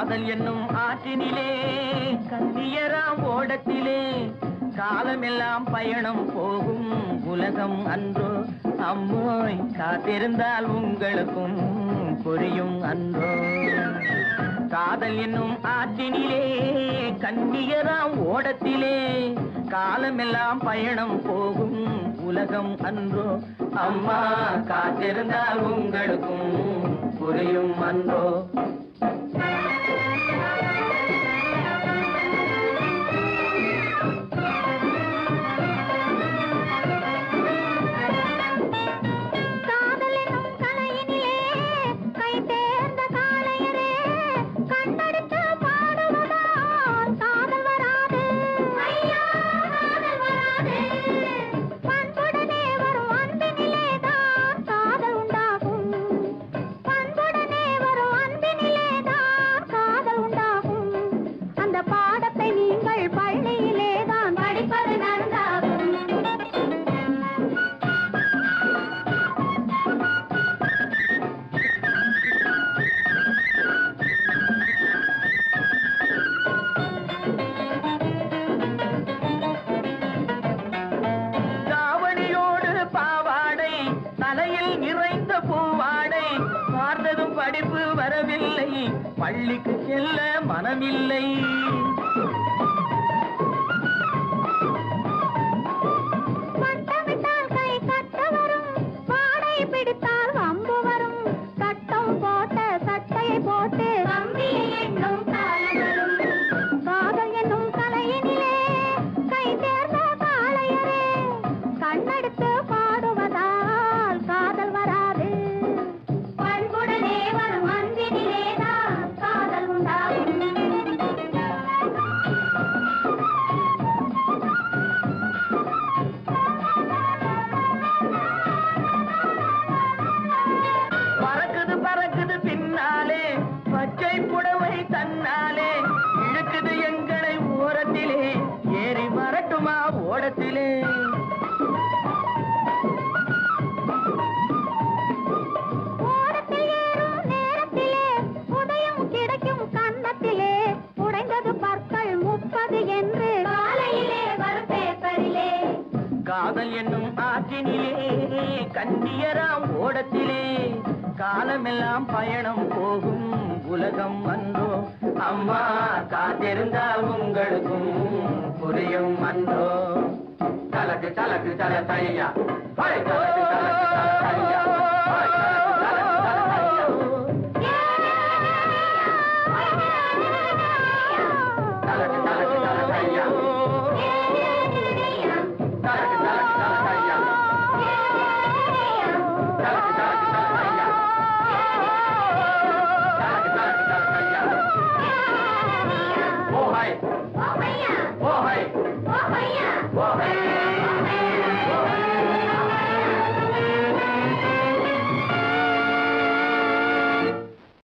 காதல் என்னும் ஆற்றினிலே கந்தியராம் ஓடத்திலே காலமெல்லாம் பயணம் போகும் உலகம் அன்றோ. அம்மோய் காத்திருந்தால் உங்களுக்கும் புரியும் அன்றோ. காதல் என்னும் ஆற்றினிலே கண்ணியராம் ஓடத்திலே காலமெல்லாம் பயணம் போகும் உலகம் அன்றோ. அம்மா காத்திருந்தால் உங்களுக்கும் புரியும் அன்றோ. பள்ளிக்கு செல்ல மனமில்லை. புனல் என்னும் ஆற்றினிலே கன்னியராம் ஓடத்திலே காலமெல்லாம் பயணம் போகும் உலகம் அன்றோ. அம்மா காத்திருந்தால் உங்களுக்கும் புரியும் அன்றோ. தலக்கு தலக்கு தல தையா தலக்கு தலக்கு தல தையா Right.